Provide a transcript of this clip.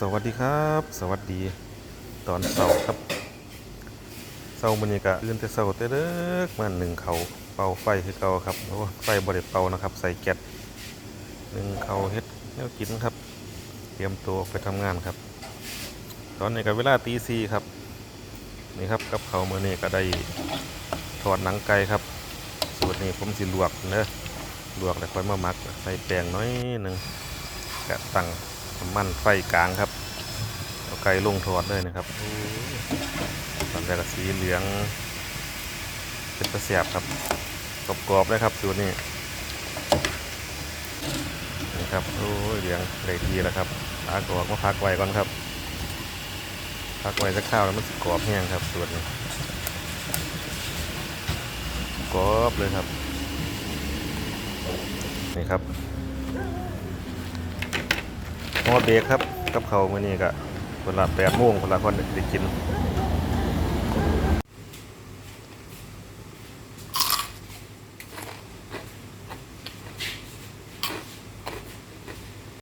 สวัสดีครับ สวัสดีตอนเสาร์ครับเสาร์มันนี้ก็อื่นแต่เสาร์แต่เด็กมาหนึ่งเขาเป่าไฟคือเก่าครับโอ้ไฟบริเป่านะครับ ใส่แก๊สหนึ่งเขาเฮ็ดแนวกินครับ เตรียมตัวไปทำงานครับ ตอนนี้ก็เวลาตีสี่ครับนี่ครับกับเขาวมือนี้ก็ได้ทอดหนังไก่ครับสูตรนี้ผมสิลวกเนอะลวกแล้วค่อยมาหมักใส่แป้งน้อยหนึ่งกะตั้ง น้ำมันไฟกลางครับเอาไก่ลงทอดเลยนะครับโอ้ยตอนแรกสีเหลือง เป็นตะเสียบครับกรอบๆเลยครับสูตรนี้นี่ครับโอ้ยเหลืองได้ทีแล้วครับพักออกมาพักไว้ก่อนครับ พักไว้สักข้าวแล้วมันกรอบแห้งครับสูตรนี้กรอบเลยครับนี่ครับ หม้อเบรกครับ กับเขามื่อนี้ก็คนละแปดโมงคนละคนได้กิน